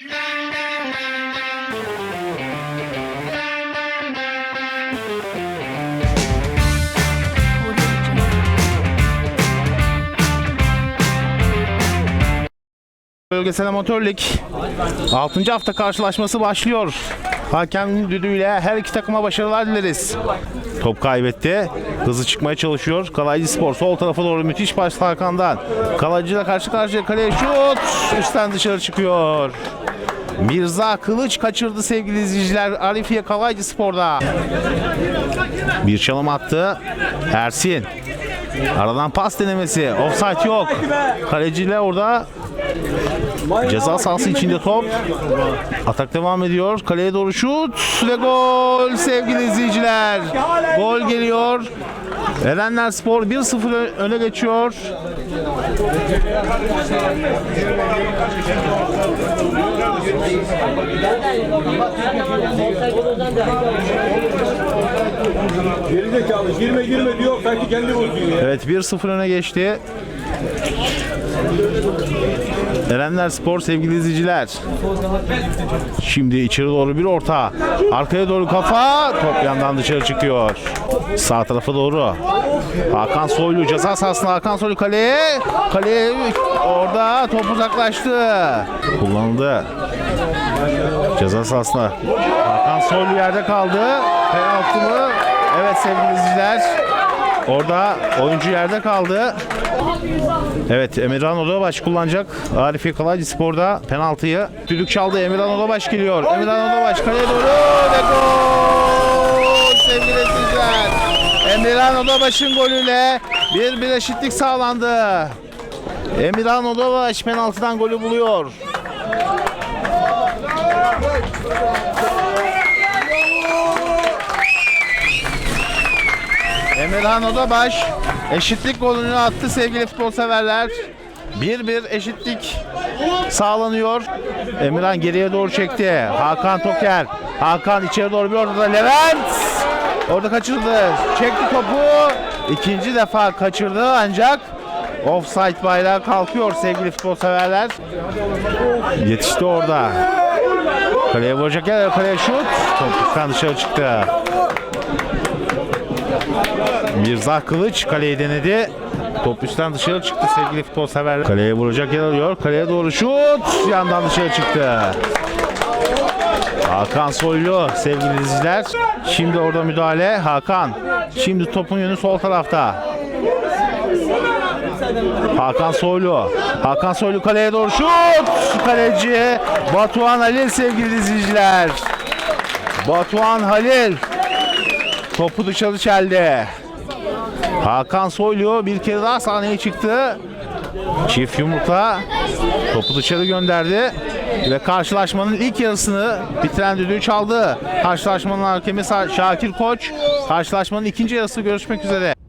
Bölgesel Amatörlük 6. hafta karşılaşması başlıyor. Hakem düdüğüyle her iki takıma başarılar dileriz. Top kaybetti. Hızlı çıkmaya çalışıyor. Kalaycı Spor sol tarafa doğru müthiş baş Hakan'dan. Kalaycı ile karşı karşıya kaleye şut. Üstten dışarı çıkıyor. Mirza Kılıç kaçırdı sevgili izleyiciler. Arifiye Kalaycı Spor'da. Bir çalım attı. Ersin. Aradan pas denemesi. Offside yok. Kaleciyle orada Ceza sahası içinde top. Atak devam ediyor. Kaleye doğru şut ve gol sevgili izleyiciler. Gol geliyor. Erenler Spor 1-0 ö- öne geçiyor. Gerizekalı girme girme diyor sanki kendi bozuyor. Evet 1-0 öne geçti. Erenler Spor sevgili izleyiciler. Şimdi içeri doğru bir orta. Arkaya doğru kafa. Top yandan dışarı çıkıyor. Sağ tarafa doğru. Hakan Soylu ceza sahasında Hakan Soylu kaleye. Kaleye orada top uzaklaştı. Kullanıldı. Ceza sahasında. Hakan Soylu yerde kaldı. Penaltı mı? Evet sevgili izleyiciler. Orada oyuncu yerde kaldı. Evet Emirhan Odabaş kullanacak. Arife Kalaycı Spor'da penaltıyı. Düdük çaldı. Emirhan Odabaş geliyor. Emirhan Odabaş kaleye doğru ve gol! Sevgili izleyiciler. Emirhan Odabaş'ın golüyle bir bir eşitlik sağlandı. Emirhan Odabaş penaltıdan golü buluyor. Emirhan Odabaş eşitlik golünü attı sevgili futbol severler. Bir bir eşitlik sağlanıyor. Emirhan geriye doğru çekti. Hakan Toker. Hakan içeri doğru bir ortada. Levent orada kaçırdı. Çekti topu. İkinci defa kaçırdı ancak offside bayrağı kalkıyor sevgili futbol severler. Yetişti orada. Kaleye vuracak yer, kaleye şut. Topuktan dışarı çıktı. Mirza Kılıç kaleyi denedi. Top üstten dışarı çıktı sevgili futbol severler. Kaleye vuracak yer alıyor. Kaleye doğru şut. Yandan dışarı çıktı. Hakan Soylu sevgili izleyiciler. Şimdi orada müdahale. Hakan. Şimdi topun yönü sol tarafta. Hakan Soylu. Hakan Soylu kaleye doğru şut. Kaleci Batuhan Halil sevgili izleyiciler. Batuhan Halil topu dışarı çeldi. Hakan Soylu bir kere daha sahneye çıktı. Çift yumrukla topu dışarı gönderdi. Ve karşılaşmanın ilk yarısını bitiren düdüğü çaldı. Karşılaşmanın hakemi Şakir Koç. Karşılaşmanın ikinci yarısı görüşmek üzere.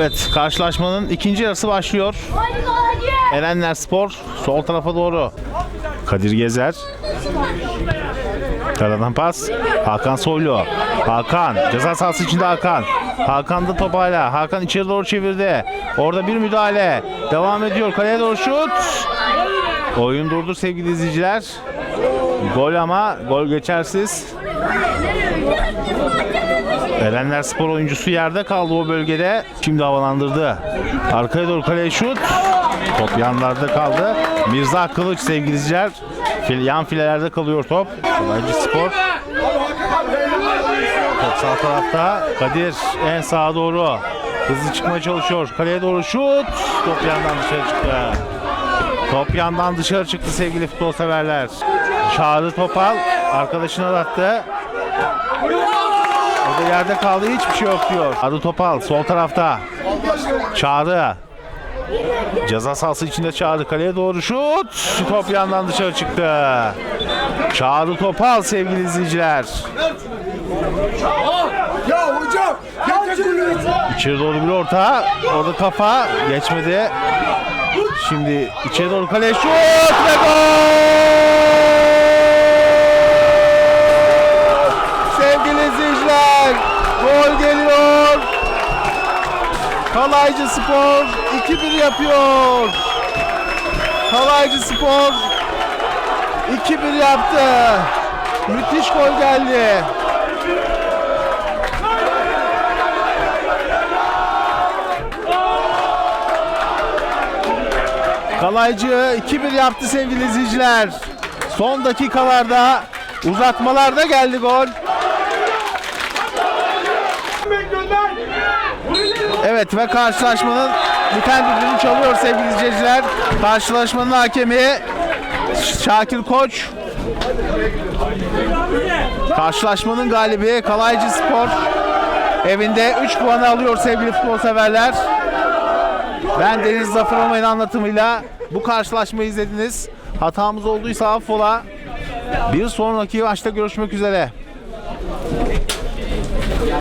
Evet karşılaşmanın ikinci yarısı başlıyor. Erenler Spor sol tarafa doğru. Kadir Gezer. Karadan pas. Hakan Soylu. Hakan. Ceza sahası içinde Hakan. Hakan da top hala. Hakan içeri doğru çevirdi. Orada bir müdahale. Devam ediyor. Kaleye doğru şut. Oyun durdu sevgili izleyiciler. Gol ama gol geçersiz. Erenler Spor oyuncusu yerde kaldı o bölgede. Şimdi havalandırdı. Arkaya doğru kaleye şut. Top yanlarda kaldı. Mirza Kılıç sevgili izleyiciler. Yan filelerde kalıyor top. Kolaycı Spor. Top sağ tarafta. Kadir en sağa doğru. Hızlı çıkmaya çalışıyor. Kaleye doğru şut. Top yandan dışarı çıktı. Top yandan dışarı çıktı sevgili futbol severler. Çağrı Topal arkadaşına attı. O da yerde kaldı hiçbir şey yok diyor. Çağrı Topal sol tarafta. Çağrı. Ceza sahası içinde Çağrı kaleye doğru şut. Şu top yandan dışarı çıktı. Çağrı Topal sevgili izleyiciler. Ya hocam İçeri doğru bir orta. Orada kafa geçmedi. Şimdi içeri doğru kaleye şut ve gol! Kalaycı Spor 2-1 yapıyor. Kalaycı Spor 2-1 yaptı. Müthiş gol geldi. Kalaycı 2-1 yaptı sevgili izleyiciler. Son dakikalarda uzatmalarda geldi gol. Evet ve karşılaşmanın biten düdüğünü çalıyor sevgili izleyiciler. Karşılaşmanın hakemi Şakir Koç. Karşılaşmanın galibi Kalaycı Spor evinde 3 puanı alıyor sevgili futbol severler. Ben Deniz Zafer Olmay'ın anlatımıyla bu karşılaşmayı izlediniz. Hatamız olduysa affola. Bir sonraki maçta görüşmek üzere.